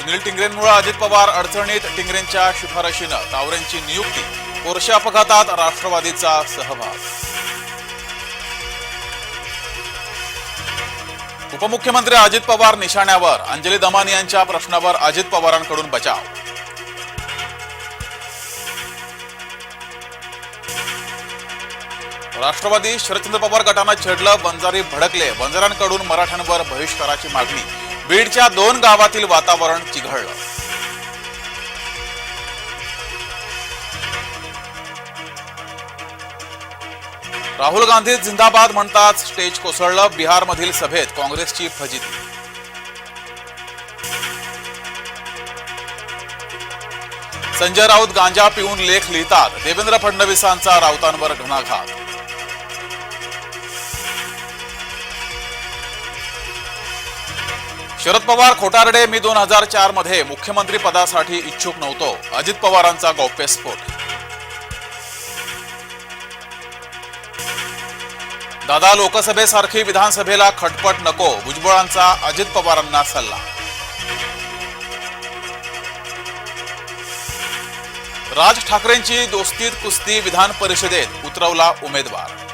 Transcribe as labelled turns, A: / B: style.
A: सुनील टिंगरेंमुळे अजित पवार अडचणीत टिंगरेंच्या शिफारशीनं तावरेंची नियुक्ती. पोरशा अपघातात राष्ट्रवादीचा सहभाग. उपमुख्यमंत्री अजित पवार निशाण्यावर. अंजली दमानी यांच्या प्रश्नावर अजित पवारांकडून बचाव. राष्ट्रवादी शरदचंद्र पवार गटानं छेडलं बंजारी भडकले. बंजाऱ्यांकडून मराठ्यांवर बहिष्काराची मागणी. बीडच्या दोन गावातील वातावरण चिघळलं. राहुल गांधी जिंदाबाद म्हणताच स्टेज कोसळलं बिहारमधील सभेत काँग्रेसची फजिती. संजय राऊत गांजा पिऊन लेख लिहितात. देवेंद्र फडणवीसांचा राऊतांवर घणाघात. शरद पवार खोटारडे मी दोन हजार चारमध्ये मुख्यमंत्री पदासाठी इच्छुक नव्हतो. अजित पवारांचा गौप्यस्फोट दादा लोकसभेसारखी विधानसभेला खटपट नको भुजबळांचा अजित पवारांना सल्ला. राज ठाकरेंची दोस्तीत कुस्ती विधान परिषदेत उतरवला उमेदवार.